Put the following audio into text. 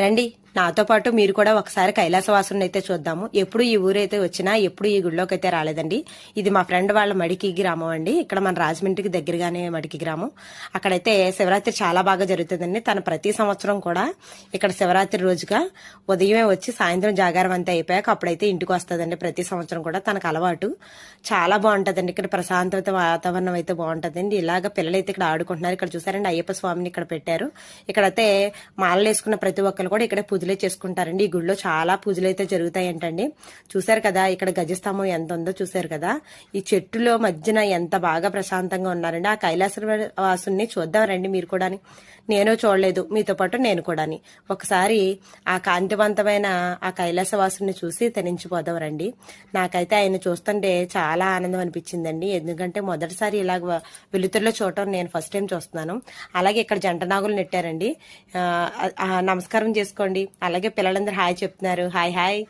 రండి నాతో పాటు మీరు కూడా ఒకసారి కైలాసవాసుని అయితే చూద్దాము. ఎప్పుడు ఈ ఊరైతే వచ్చినా ఎప్పుడు ఈ గుడిలోకి అయితే రాలేదండి. ఇది మా ఫ్రెండ్ వాళ్ళ మడికి గ్రామం అండి. ఇక్కడ మన రాజమండ్రికి దగ్గరగానే మడికి గ్రామం. అక్కడైతే శివరాత్రి చాలా బాగా జరుగుతుందండి. తను ప్రతి సంవత్సరం కూడా ఇక్కడ శివరాత్రి రోజుగా ఉదయమే వచ్చి సాయంత్రం జాగారం అంతా అయిపోయాక అప్పుడైతే ఇంటికి వస్తుందండి. ప్రతి సంవత్సరం కూడా తనకు అలవాటు. చాలా బాగుంటుందండి. ఇక్కడ ప్రశాంతత వాతావరణం అయితే బాగుంటుందండి. ఇలాగ పిల్లలు అయితే ఇక్కడ ఆడుకుంటున్నారు. ఇక్కడ చూసారండి అయ్యప్ప స్వామిని ఇక్కడ పెట్టారు. ఇక్కడైతే మాలలు వేసుకున్న ప్రతి ఒక్కరు కూడా ఇక్కడ పూజలే చేసుకుంటారండి. ఈ గుడిలో చాలా పూజలు అయితే జరుగుతాయంటండి. చూసారు కదా ఇక్కడ గజస్తంభం ఎంత ఉందో చూసారు కదా. ఈ చెట్టులో మధ్యన ఎంత బాగా ప్రశాంతంగా ఉన్నారండి. ఆ కైలాస వాసుని చూద్దాం రండి మీరు కూడా నేను చూడలేదు. మీతో పాటు నేను కూడాని ఒకసారి ఆ కాంతివంతమైన ఆ కైలాసవాసుని చూసి తరించిపోదాం రండి నాకైతే ఆయన చూస్తుంటే చాలా ఆనందం అనిపించిందండి. ఎందుకంటే మొదటిసారి ఇలాగ వెలుతురులో చూడటం నేను ఫస్ట్ టైం చూస్తున్నాను. అలాగే ఇక్కడ జంట నాగులు నెట్టారండి నమస్కారం చేసుకోండి. అలాగే పిల్లలందరూ హాయ్ చెప్తున్నారు. Hi hi.